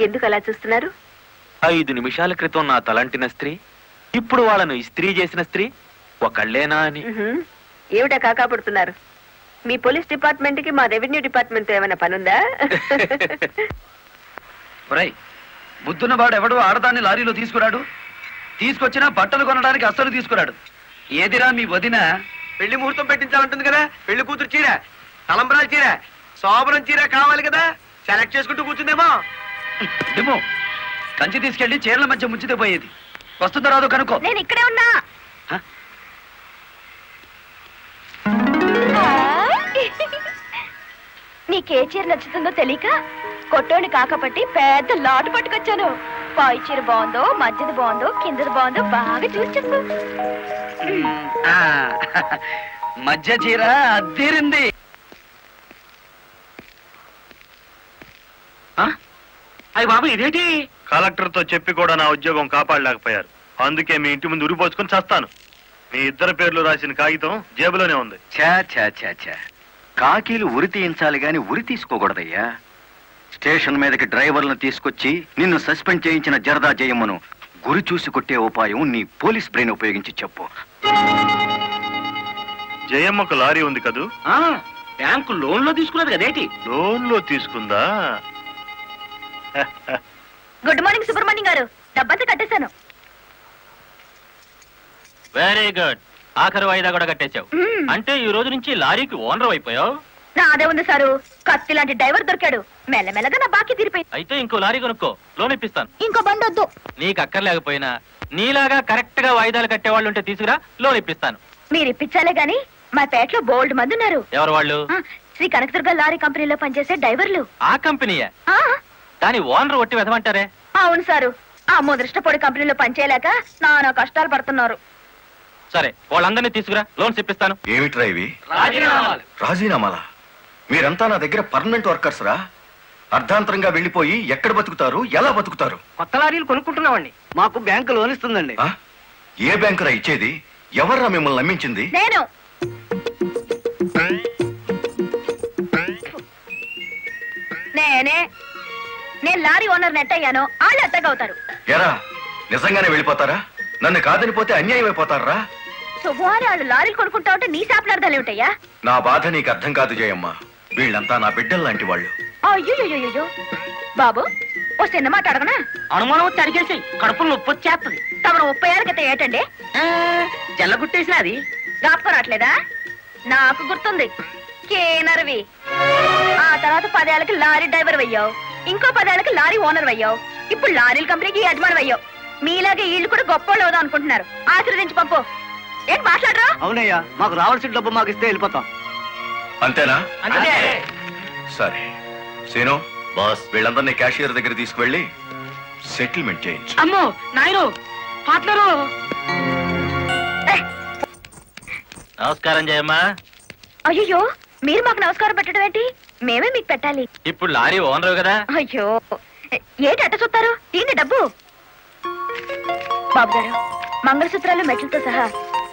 ఎందుకు అలా చూస్తున్నారు? ఐదు నిమిషాల క్రితం నా తలంటిన స్త్రీ ఇప్పుడు వాళ్ళను ఇస్త్రీ చేసిన స్త్రీ ఒకళ్ళేనా అని. ఏమిటా కాకా పడుతున్నారు? మీ పోలీస్ డిపార్ట్మెంట్కి మా రెవెన్యూ డిపార్ట్మెంట్తో ఏమైనా పనుందా? ఒరేయ్ బుద్ధున్నవాడు ఎవడు ఆడదాన్ని లారీలో తీసుకురాడు. తీసుకొచ్చినా బట్టలు కొనడానికి అస్సలు తీసుకురాడు. ఏదిరా మీ వదిన? పెళ్ళి ముహూర్తం పెట్టించాలంటుంది కదా పెళ్ళి కూతురు చీర తలంబరాల చీర శోభనం చీర కావాలి కదా సెలెక్ట్ చేసుకుంటూ కూర్చుందేమో. డిమో కంచి తీసుకెళ్ళి చీరల మధ్య ముంచితే పోయేది. వస్తుందో రాదో కనుక్కో. నేను ఇక్కడే ఉన్నా. హ? నీకే చీర నచ్చుతుందో తెలియక కొట్టోని కాకపట్టి పెద్ద లాటు పట్టుకొచ్చాను. పై చీర బాగుందో మధ్యది బాగుందో కిందది బాగుందో బాగా చూసి చెప్పు. ఆ, మధ్య చీర అద్దీరింది అయ్యి బాబు ఇదేంటి? కలెక్టర్తో చెప్పి కూడా నా ఉద్యోగం కాపాడలేకపోయారు. అందుకే మీ ఇంటి ముందు ఉరిపోసుకొని చస్తాను. మీ ఇద్దరు పేర్లు రాసిన కాగితం జేబులోనే ఉంది. ఛా ఛా ఛా ఛా. కాకీలు ఉరి తీయించాలి గాని ఉరి తీసుకోకూడదయ్యా. స్టేషన్ మీదకి డ్రైవర్లను తీసుకొచ్చి నిన్ను సస్పెండ్ చేయించిన జరదా జయమ్మను గురి చూసి కొట్టే ఉపాయం నీ పోలీస్ బ్రెయిన్ ఉపయోగించి చెప్పు. జయమ్మకు లారీ ఉంది కదూ? బ్యాంకు లోన్లో తీసుకున్నది కదేటి? లోన్లో తీసుకుందా? గుడ్ మార్నింగ్ సుబ్రహ్మణ్యం గారు. డబ్బంతా కట్టేశాను. వెరీ గుడ్ ఆఖరి వాయిదా కూడా కట్టేశావు. మ్మ్. అంటే ఈ రోజు నుంచి లారీకి ఓనర్ అయిపోయావు? నాదే ఉంది సారు. కత్తి లాంటి డ్రైవర్ దొరికాడు. మెల్లమెల్లగా నా బాకీ తీరిపోయింది. అయితే ఇంకో లారీ కొనుక్కో. లోన్ ఇప్పిస్తాను. ఇంకో బండి వద్దు. నీకు అక్కర్లేకపోయినా నీలాగా కరెక్ట్గా వాయిదాలు కట్టేవాళ్ళు ఉంటే తీసుకురా లోన్ ఇప్పిస్తాను. మీరు ఇప్పించాలే గాని మా పేటలో బోల్డ్ మంది ఉన్నారు ఎవరు వాళ్ళు? ఆ, శ్రీ కనకదుర్గ లారీ కంపెనీలో పనిచేసే డ్రైవర్లు. ఆ కంపెనీయే. ఆ, దాని ఓనర్ ఒట్టి వెదమంటారే అవును సారు. ఆ ముదృష్టపొడి కంపెనీలో పనిచేయలేక నానా కష్టాలు పడుతున్నారు. సరే వాళ్ళందరినీ తీసుకురా లోన్స్ ఇప్పిస్తాను. ఏమిట్రా ఇవి? రాజీనామాలు. రాజీనామాలా? మీరంతా నా దగ్గర పర్మనెంట్ వర్కర్స్ రా అర్ధాంతరంగా వెళ్ళిపోయి ఎక్కడ బతుకుతారు ఎలా బతుకుతారు? కొత్త లారీలు కొనుక్కుంటున్నామండి. మాకు బ్యాంకు లోన్ ఇస్తుందండి. ఆ? ఏ బ్యాంకురా ఇచ్చేది? ఎవర్రా మిమ్మల్ని నమ్మించింది? నేను. నేనే. నేను లారీ ఓనర్ నెట్ అయ్యాను వాళ్ళు ఎత్తగవుతారు ఎరా నిజంగానే వెళ్ళిపోతారా? నన్ను కాదని పోతే అన్యాయం అయిపోతారా? శుభవారి వాళ్ళు లారీలు కొనుక్కుంటా ఉంటే నీ శాపలార్థాలు ఏమిటయ్యా? నా బాధ నీకు అర్థం కాదు జయమ్మ. వీళ్ళంతా నా బిడ్డలు లాంటి వాళ్ళు. అయ్యో బాబు ఓ చిన్న మాట అడగనా? అనుమానం వచ్చి అడిగేసి కడుపులో నొప్పి వచ్చేస్తుంది. తమరు ముప్పై ఏళ్ళ క్రితం ఏటండి? జల్లగుట్టేసిన అది? జ్ఞాపకం రావట్లేదా నాకు గుర్తుంది. కేనర్వి. ఆ తర్వాత పదేళ్ళకి లారీ డ్రైవర్ అయ్యావు. ఇంకో పదేళ్ళకి లారీ ఓనర్ అయ్యావు. ఇప్పుడు లారీల కంపెనీకి యజమాని అయ్యావు. మీలాగే వీళ్ళు కూడా గొప్పోళ్ళు అవుదాం అనుకుంటున్నారు. ఆశీర్వదించి పంపు ఏం మాట్లాడరా? అవునయ్యా మాకు రావాల్సిన డబ్బు మాకు ఇస్తే వెళ్ళిపోతాం. అంతేనా? అంతే. సరే. సీను బాస్ వీళ్ళందరినీ క్యాషియర్ దగ్గర తీసుకువెళ్ళి సెటిల్మెంట్ చేయించు. అమ్మో నాయను పార్ట్నరు. నమస్కారం జయమ్మా. అయ్యో మీరు మాకు నమస్కారం పెట్టడం ఏంటి? మేమే మీకు పెట్టాలి. ఇప్పుడు లారీ ఓనర్ కదా? అయ్యో ఏంటి అట్ట చూస్తారు దీన్ని డబ్బు? బాబు గారు మంగళసూత్రాలు మెట్లతో సహా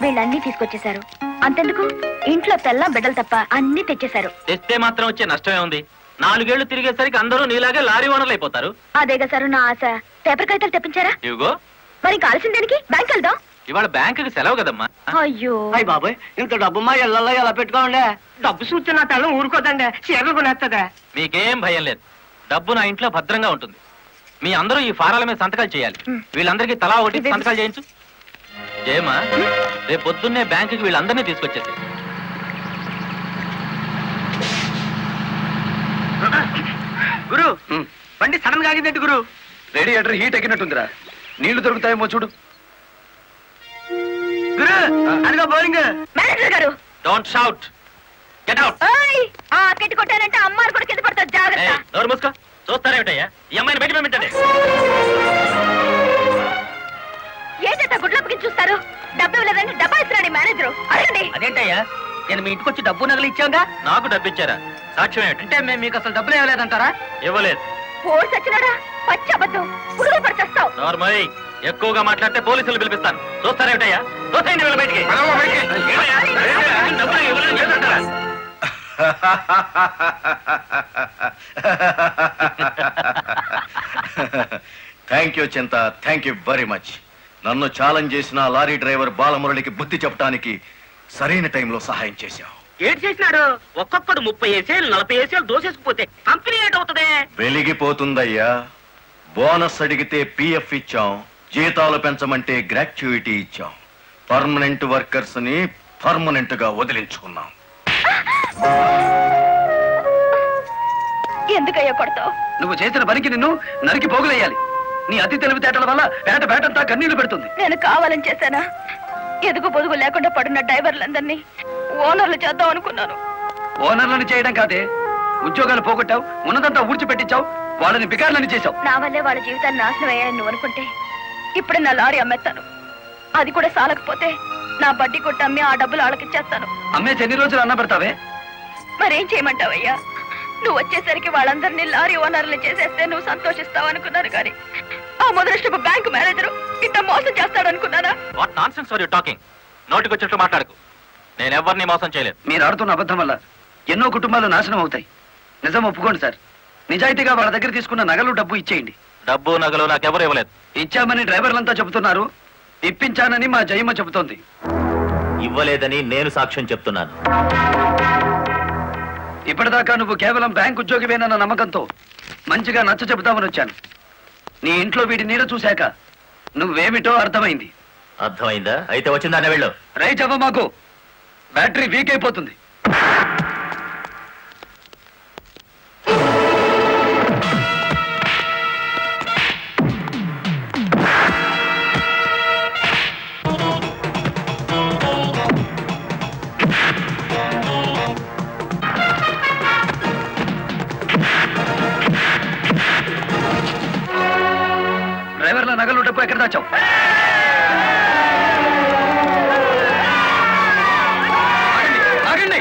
వీళ్ళన్నీ తీసుకొచ్చేశారు. అంతెందుకు? ఇంట్లో తెల్ల బిడ్డలు తప్ప అన్ని తెచ్చేశారు. తెస్తే మాత్రం వచ్చే నష్టమే ఉంది. నాలుగేళ్ళు తిరిగేసరికి అందరూ నీలాగే లారీ ఓనర్లు అయిపోతారు. అదేగా సారు నా ఆశ. పేపర్ కాగితాలు తెప్పించారా? ఇవిగో మరి కాల్సిన దానికి? బ్యాంక్ వెళ్దాం. ఇవాళ బ్యాంకుకి సెలవు కదమ్మా. అయ్యో. అయ్యి బాబాయ్ ఇంత డబ్బు మా ఇళ్ళల్లో ఎలా పెట్టుకోండి డబ్బు చూస్తే నా తల్లం ఊరుకోదండి చీరలు కొనేస్తుందా మీకేం భయం లేదు. డబ్బు నా ఇంట్లో భద్రంగా ఉంటుంది. మీ అందరూ ఈ ఫారాల మీద సంతకాలు చేయాలి. వీళ్ళందరికీ తలా ఒకటి? సంతకాలు చేయించు. జయమా రేపు పొద్దున్నే బ్యాంకుకి వీళ్ళందరినీ తీసుకొచ్చేసి గురు బండి సడన్గా ఆగిందండి గురు? Radiator heat ఎక్కినట్టుందిరా. నీళ్ళు దొరుకుతాయేమో చూడు. గురు అదిగో బౌలింగ్. మేనేజర్ గారు. డోంట్ షౌట్ గెట్ అవుట్ ఓయ్ ఆ కెట్టి కొట్టారంటే అమ్మారు కూడా కింద పడతారు జాగ్రత్త. నోరు మూసుకో. చూస్తారేమిటయ్యా? ఈ అమ్మాయిని బయట పంపించండి. ఏంటంటే గుడ్లప్పకి చూస్తారు? డబ్బు ఇవ్వలేదంటే డబ్బా ఇస్తున్నాడు మేనేజర్. అడగండి. అదేంటయ్యా? నేను మీ ఇంటికి వచ్చి డబ్బు నగలు ఇచ్చాగా నాకు డబ్బు ఇచ్చారా? సాక్ష్యం ఏమిటి? అంటే మేము మీకు అసలు డబ్బులు ఇవ్వలేదంటారా? ఇవ్వలేదు. ఫోర్స్ వచ్చినాడా పచ్చి అబద్ధం. పురుగులు పడిచేస్తావు నార్మల్ ఎక్కువగా మాట్లాడితే పోలీసులు పిలిపిస్తాను. చూస్తారేమిటయ్యా? వీళ్ళ బయటికి? థ్యాంక్ యూ చింత థ్యాంక్ యూ వెరీ మచ్ నన్ను ఛాలెంజ్ చేసిన లారీ డ్రైవర్ బాలమురళికి బుద్ధి చెప్పడానికి సరైన టైంలో సహాయం చేశావు. ఏడు చేసినాడు? ఒక్కొక్కడు ముప్పై ఏసేలు నలభై ఏసేలు దోసేసుకుపోతే కంపెనీ ఏటవుతుంది వెలిగిపోతుందయ్యా. బోనస్ అడిగితే పిఎఫ్ ఇచ్చాం. జీతాలు పెంచమంటే గ్రాట్యుయిటీ ఇచ్చాం. పర్మనెంట్ వర్కర్స్ని పర్మనెంట్గా వదిలించుకున్నాం. ఎందుకయ్యా కొడతావు? నువ్వు చేసిన పనికి నిన్ను నరికి పోగులేయాలి. నీ అతి తెలివితేటల వల్ల పేట పేటంతా కన్నీళ్ళు పెడుతుంది. నేను కావాలని చేశానా? ఎదుగు పొదుగు లేకుండా పడున్న డ్రైవర్లందరినీ ఓనర్లు చేద్దాం అనుకున్నాను. ఓనర్లను చేయడం కాదే. ఉద్యోగాలు పోగొట్టావు ఉన్నదంతా ఊడ్చిపెట్టించావు వాళ్ళని బికార్లని చేశావు. నా వల్లే వాళ్ళ జీవితాన్ని నాశనం అయ్యాయని నువ్వు అనుకుంటే ఇప్పుడే నా లారీ అమ్మేస్తాను. అది కూడా సాలకపోతే నా బడ్డీ కొట్టి అమ్మి ఆ డబ్బులు వాళ్ళకిచ్చేస్తాను అమ్మేసి ఎన్ని రోజులు అన్న పెడతావే? మరేం చేయమంటావయ్యా? నువ్వు వచ్చేసరికి వాళ్ళందరినీ లారీ ఓనర్లు చేసేస్తే నువ్వు సంతోషిస్తావు అనుకున్నాను కానీ ఆ మొదలష్టపు బ్యాంకు మేనేజరు ఇంత మోసం చేస్తాడు అనుకున్నానా what nonsense are you talking నోటికి వచ్చినట్టు మాట్లాడకు. నేను ఎవరిని మోసం చేయలేదు మీరు ఆడుతున్న అబద్ధం వల్ల ఎన్నో కుటుంబాలు నాశనం అవుతాయి. నిజం ఒప్పుకోండి సార్. నిజాయితీగా వాళ్ళ దగ్గర తీసుకున్న నగలు డబ్బు ఇచ్చేయండి. డబ్బు నగలు నాకెవరు ఇవ్వలేదు. ఇచ్చామని డ్రైవర్లంతా చెబుతున్నారు. ఇప్పించానని మా జయమ్మ చెబుతోంది. ఇవ్వలేదని నేను సాక్ష్యం చెప్తున్నాను. ఇప్పటిదాకా నువ్వు కేవలం బ్యాంక్ ఉద్యోగివేనన్న నమ్మకంతో మంచిగా నచ్చ చెబుతామని వచ్చాను. నీ ఇంట్లో వీడి నీడ చూశాక నువ్వేమిటో అర్థమైంది. అర్థమైందా? అయితే వచ్చిందానే వెళ్ళు. రైట్ అవ్వ మాకు. బ్యాటరీ వీక్ అయిపోతుంది. ఆగండి,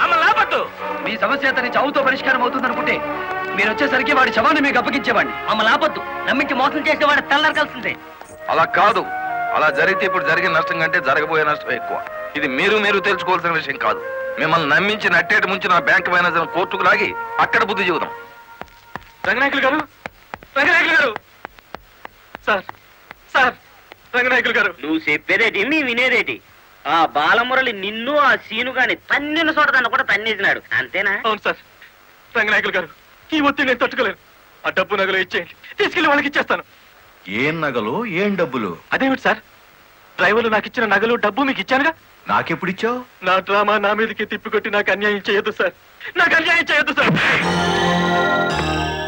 మమ్మల్ని ఆపద్దు. మీ సమస్య అతని చావుతో పరిష్కారం అవుతుందనుకుంటే మీరు వచ్చేసరికి వాడి శవాన్ని మీకు అప్పగించేవాడిని. మమ్మల్ని ఆపద్దు. నమ్మించి మోసం చేసేవాడు తెల్లరకాల్సిందే. అలా కాదు. అలా జరిగితే ఇప్పుడు జరిగిన నష్టం కంటే జరగబోయే నష్టం ఎక్కువ. ఇది మీరు మీరు తెలుసుకోవాల్సిన విషయం కాదు. మిమ్మల్ని నమ్మించి నట్టేటి ముంచి నా బ్యాంక్ మేనేజర్ కోర్టుకు లాగి అక్కడ బుద్ధి చెబుదాం. రంగనాయకులు గారు? రంగనాయకులు గారు? Sir sir. రంగనాయకులు గారు. నువ్వు చెప్పేదేటి నీ వినేదేటి ఆ బాలమురళి నిన్ను ఆ సీను గాని తన్నిన చోట దాన్ని కూడా తన్నేసినాడు. అంతేనా? అవును సార్. రంగనాయకులు గారు ఈ ఒత్తిడి నేను తట్టుకోలేను. ఆ డబ్బు నగలు ఇచ్చేయండి. తీసుకెళ్ళి వాళ్ళకి ఇచ్చేస్తాను. ఏం నగలు ఏం డబ్బులు? అదేమిటి సార్? డ్రైవర్లు నాకు ఇచ్చిన నగలు డబ్బు మీకు ఇచ్చానుగా? నాకెప్పుడిచ్చావు నా డ్రామా నా మీదకి తిప్పికొట్టి నాకు అన్యాయం చేయొద్దు సార్. నాకు అన్యాయం చేయొద్దు సార్.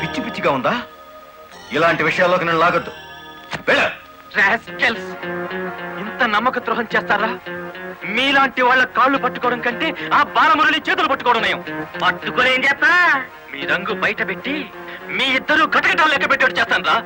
పిచ్చి పిచ్చిగా ఉందా? ఇలాంటి విషయాల్లోకి నేను లాగొద్దు. వెళ్ళ. రాస్కెల్స్ ఇంత నమ్మక ద్రోహం చేస్తారా? మీలాంటి వాళ్ళ కాళ్ళు పట్టుకోవడం కంటే ఆ బాలమురళి చేతులు పట్టుకోవడం నయం. పట్టుకొని ఏం చేస్తా? మీ రంగు బయట పెట్టి మీ ఇద్దరు కటకటాలు లెక్క పెట్టేట్టు చేస్తాను రా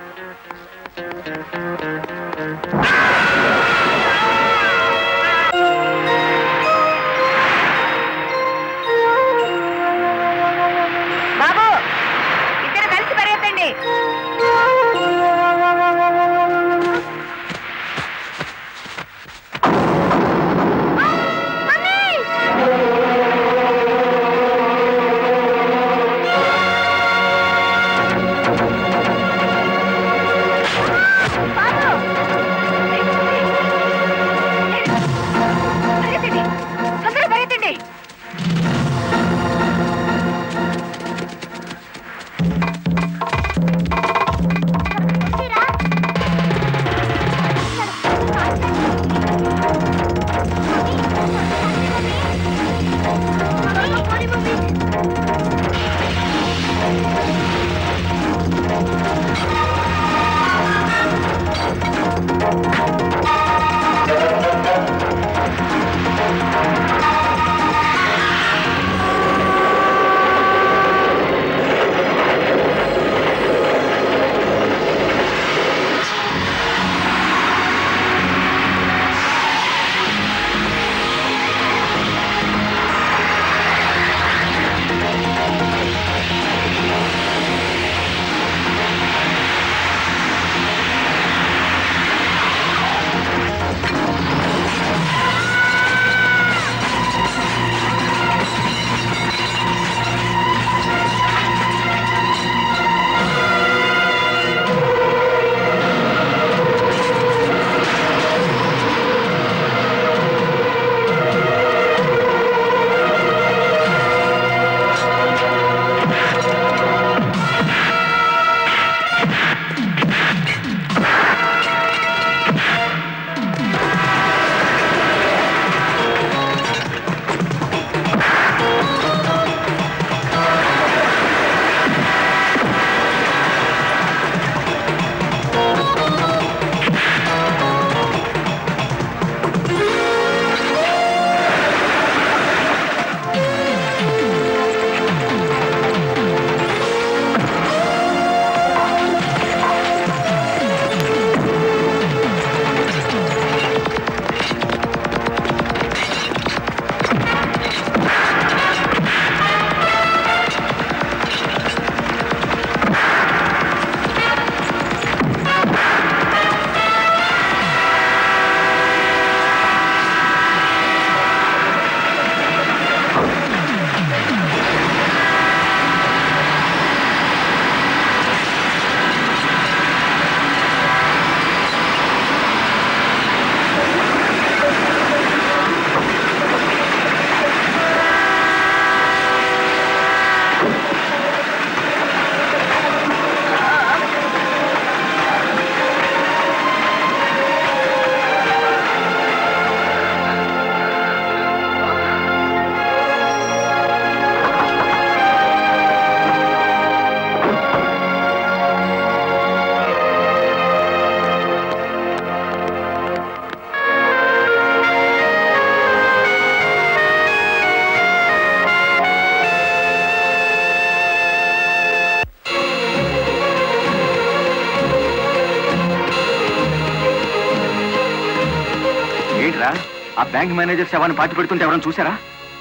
బ్యాంక్ మేనేజర్ శవాన్ని పాతి పెడుతుంటే ఎవరైనా చూసారా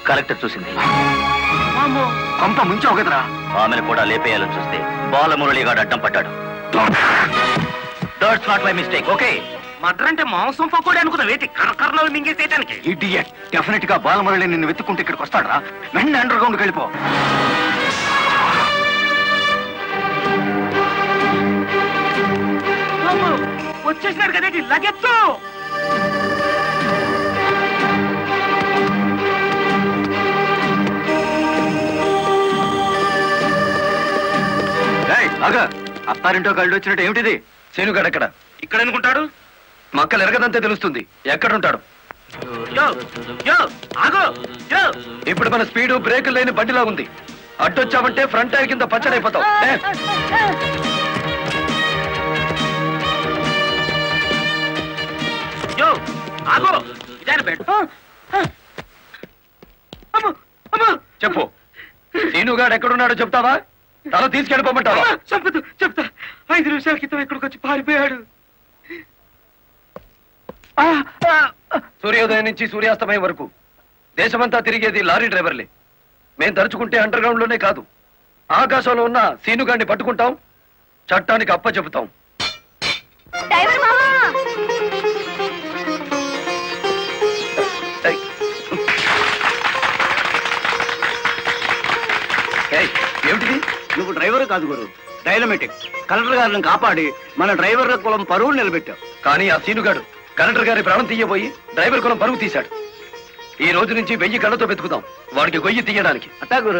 కలెక్టర్ చూసింది. కొంప ముంచావు కదరా. ఆమెను కూడా లేపేయాలని చూస్తే బాలమురళిగాడు అడ్డం పడ్డాడు. That's not my mistake okay matar అంటే మాంసం పకోడి అనుకున్నా వేటి కరకరలో మింగేసేయటానికి. ఇడియట్ డెఫినెట్గా బాలమురళి నిన్ను వెతుక్కుంటే ఇక్కడికి వస్తాడరా. వెంటనే అండర్ గ్రౌండ్కి వెళ్ళిపో. వచ్చేసినాడు కదేటి? లగెత్తు! అత్తారింటో కళ్ళు వచ్చినట్టు ఏమిటిది? శీనుగాడు ఎక్కడ ఇక్కడ అనుకుంటాడు మక్కలు ఎరగదంతే తెలుస్తుంది. ఎక్కడుంటాడు? ఇప్పుడు మన స్పీడు బ్రేక్ లేని బండిలా ఉంది. అడ్డొచ్చామంటే ఫ్రంట్ టైర్ కింద అమ్మో చెప్పు. శీనుగాడు ఎక్కడున్నాడో చెప్తావా? తల తీసుకెళ్ళిపోమంటావా? చెప్పదు చెప్తా. ఐదు నిమిషాల క్రితం ఇక్కడికి వచ్చి పారిపోయాడు. సూర్యోదయం నుంచి సూర్యాస్తమయం వరకు దేశమంతా తిరిగేది లారీ డ్రైవర్లే. మేం తలుచుకుంటే అండర్ గ్రౌండ్లోనే కాదు. ఆకాశంలో ఉన్న సీనుగాడిని పట్టుకుంటాం చట్టానికి అప్ప చెబుతాం డ్రైవర్ మామా! ఏయ్. ఏయ్, ఏమిటిది? నువ్వు డ్రైవర్ కాదు గురు. డైనమెటిక్ కలెక్టర్ గారిని కాపాడి మన డ్రైవర్ల కులం పరువు నిలబెట్టావు. కానీ ఆ సీనుగాడు కలెక్టర్ గారి ప్రాణం తీయబోయి డ్రైవర్ కులం పరుగు తీశాడు. ఈ రోజు నుంచి వెయ్యి కళ్ళతో వెతుకుదాం. వాడికి గొయ్యి తీయడానికి. అట్టా గురు.